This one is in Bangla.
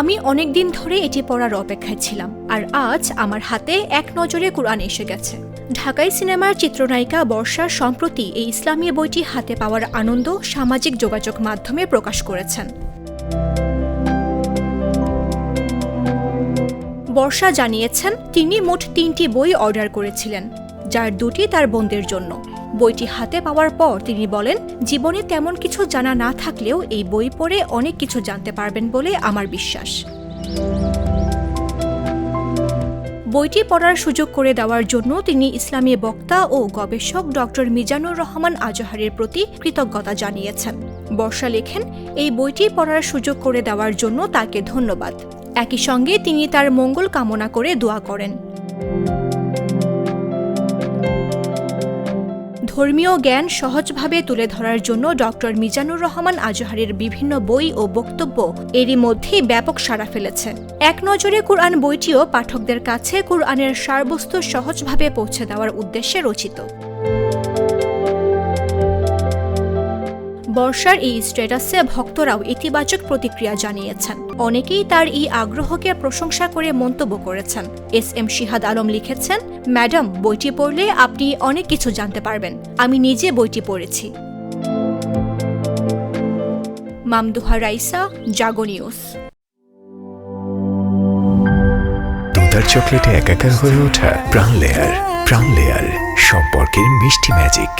আমি অনেক দিন ধরে এটি পড়ার অপেক্ষায় ছিলাম, আর আজ আমার হাতে এক নজরে কোরআন এসে গেছে। ঢাকাই সিনেমার চিত্রনায়িকা বর্ষা সম্প্রতি এই ইসলামী বইটি হাতে পাওয়ার আনন্দ সামাজিক যোগাযোগ মাধ্যমে প্রকাশ করেছেন। বর্ষা জানিয়েছেন, তিনি মোট তিনটি বই অর্ডার করেছিলেন, যার দুটি তার বোনদের জন্য। বইটি হাতে পাওয়ার পর তিনি বলেন, জীবনে তেমন কিছু জানা না থাকলেও এই বই পড়ে অনেক কিছু জানতে পারবেন বলে আমার বিশ্বাস। বইটি পড়ার সুযোগ করে দেওয়ার জন্য তিনি ইসলামী বক্তা ও গবেষক ডক্টর মিজানুর রহমান আজহারের প্রতি কৃতজ্ঞতা জানিয়েছেন। বর্ষা লেখেন, এই বইটি পড়ার সুযোগ করে দেওয়ার জন্য তাকে ধন্যবাদ। একই সঙ্গে তিনি তার মঙ্গল কামনা করে দোয়া করেন। ধর্মীয় জ্ঞান সহজভাবে তুলে ধরার জন্য ডক্টর মিজানুর রহমান আজহারের বিভিন্ন বই ও বক্তব্য এরই মধ্যেই ব্যাপক সাড়া ফেলেছে। এক নজরে কোরআন বইটিও পাঠকদের কাছে কোরআনের সারবস্তু সহজভাবে পৌঁছে দেওয়ার উদ্দেশ্যে রচিত। বর্ষার এই স্ট্যাটাসে ভক্তরাও ইতিবাচক প্রতিক্রিয়া জানিয়েছেন। অনেকেই তার এই আগ্রহকে প্রশংসা করে মন্তব্য করেছেন। এস এম শিহাদ আলম লিখেছেন, ম্যাডাম, বইটি পড়লে আপনি অনেক কিছু জানতে পারবেন। আমি নিজে বইটি পড়েছি। মামদুহা রাইসা, জাগো নিউজ। তোতার চকলেটে একাকার হয়ে ওঠা প্রাণ লেয়ার প্রাণ লেয়ার, সম্পর্কের মিষ্টি ম্যাজিক।